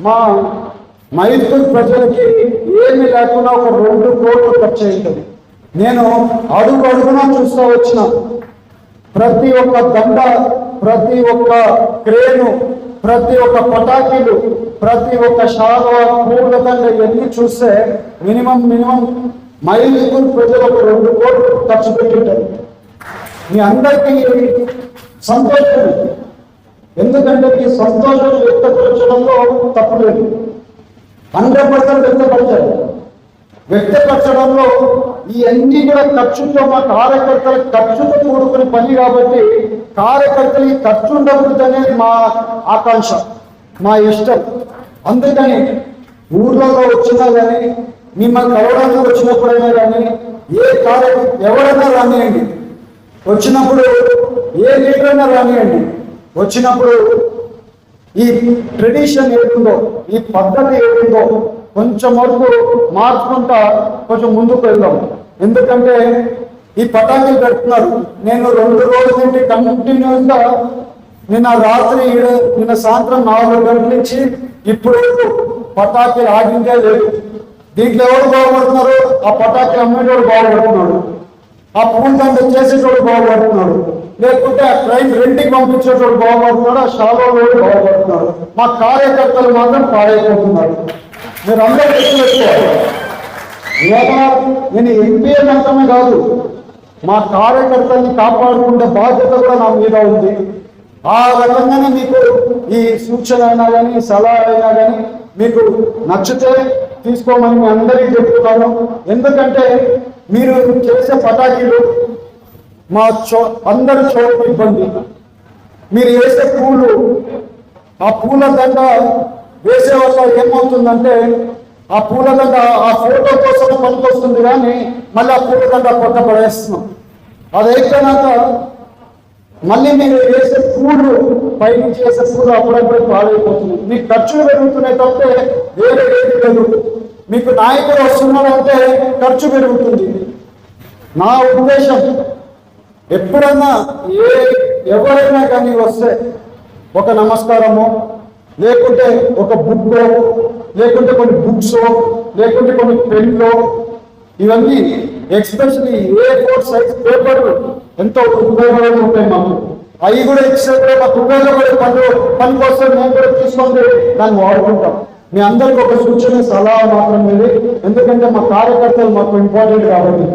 మా మైసూర్ ప్రజలకి ఏమీ లేకుండా ఒక రెండు కోట్లు ఖర్చు అయింది నేను అడుగు అడుగునా చూస్తూ వచ్చిన. ప్రతి ఒక్క దండ ప్రతి ఒక్క క్రేను ప్రతి ఒక్క పటాకీలు ప్రతి ఒక్క శాఖ పూల దండ ఇవన్నీ చూస్తే మినిమం మినిమం మైసూర్ ప్రజలు ఒక రెండు కోట్లు ఖర్చు పెట్టింటారు మీ అందరికీ సంతోషం. ఎందుకంటే ఈ సంతోషం వ్యక్తపరచడంలో తప్పులేదు హండ్రెడ్ పర్సెంట్ వ్యక్తపరచాలి. వ్యక్తపరచడంలో ఈ అన్ని కూడా ఖర్చుతో మా కార్యకర్తల ఖర్చుతో కూడుకునే పని కాబట్టి కార్యకర్తలు ఈ ఖర్చు ఉండకూడదు అనేది మా ఆకాంక్ష మా ఇష్టం. అందుకని ఊర్లలో వచ్చినా కానీ మిమ్మల్ని కలవడానికి వచ్చినప్పుడైనా కానీ ఏ కార్య ఎవరైనా రానియండి. వచ్చినప్పుడు ఏ లీడర్ అయినా రానియండి. వచ్చినప్పుడు ఈ ట్రెడిషన్ ఏముందో ఈ పద్ధతి ఏముందో కొంచెం వరకు మార్చుకుంటా కొంచెం ముందుకు వెళ్దాం. ఎందుకంటే ఈ పటాకులు పెడుతున్నారు. నేను రెండు రోజుల నుండి కంటిన్యూస్గా నిన్న రాత్రి నిన్న సాయంత్రం నాలుగు గంటల నుంచి ఇప్పుడు పటాకులు ఆగిందే లేదు. దీంట్లో ఎవరు బాగుపడుతున్నారు ఆ పటాకులు అమ్మేటోడు బాగుపడుతున్నాడు. ఆ పూలదండ చేసేటోడు బాగుపడుతున్నాడు. లేకుంటే ఆ ట్రైన్ రెంట్కి పంపించేటోడు బాగుపడుతున్నాడు? ఆ షాలోడు బాగుపడుతున్నాడు. మా కార్యకర్తలు మాత్రం పాడైపోతున్నారు. మీరు అందరూ నేను ఎంపీ మాత్రమే కాదు మా కార్యకర్తల్ని కాపాడుకునే బాధ్యత కూడా నా మీద ఉంది. ఆ రకంగానే మీకు ఈ సూచన అయినా కానీ సలహా అయినా కానీ మీకు నచ్చితే తీసుకోమని మీ అందరికీ చెప్తున్నాను. ఎందుకంటే మీరు చేసే పటాకీలు మా చో అందరి చోటు ఇబ్బంది. మీరు వేసే పూలు ఆ పూల దండ వేసే వల్ల ఏమవుతుందంటే ఆ పూల దండ ఆ ఫోటో కోసం పనికొస్తుంది కానీ మళ్ళీ ఆ పూల దండ కొట్ట పడేస్తున్నాం. అది అయిపోయినాక మళ్ళీ మీరు వేసే పూలు పైనుంచి వేసే పూలు అప్పుడప్పుడు పాడైపోతుంది మీకు ఖర్చులు పెరుగుతున్నాయి తప్పితే వేరే ఏది లేదు. మీకు నాయకుడు వస్తున్నారంటే ఖర్చు పెరుగుతుంది. నా ఉద్దేశం ఎప్పుడన్నా ఏ ఎవరైనా కానీ వస్తే ఒక నమస్కారము లేకుంటే ఒక బుక్ లేకుంటే కొన్ని బుక్స్ లేకుంటే కొన్ని పెన్లో ఇవన్నీ especially A four size paper ఎంతో ఉపయోగపడి ఉంటాయి మాకు. అవి కూడా ఇచ్చినా మాకు ఉపయోగపడే పనులు పని కోసం మేము కూడా తీసుకొని దాన్ని వాడుకుంటాం. మీ అందరికి ఒక సూచన సలహా మాత్రం ఇది. ఎందుకంటే మా కార్యకర్తలు మాకు ఇంపార్టెంట్ కాబట్టి.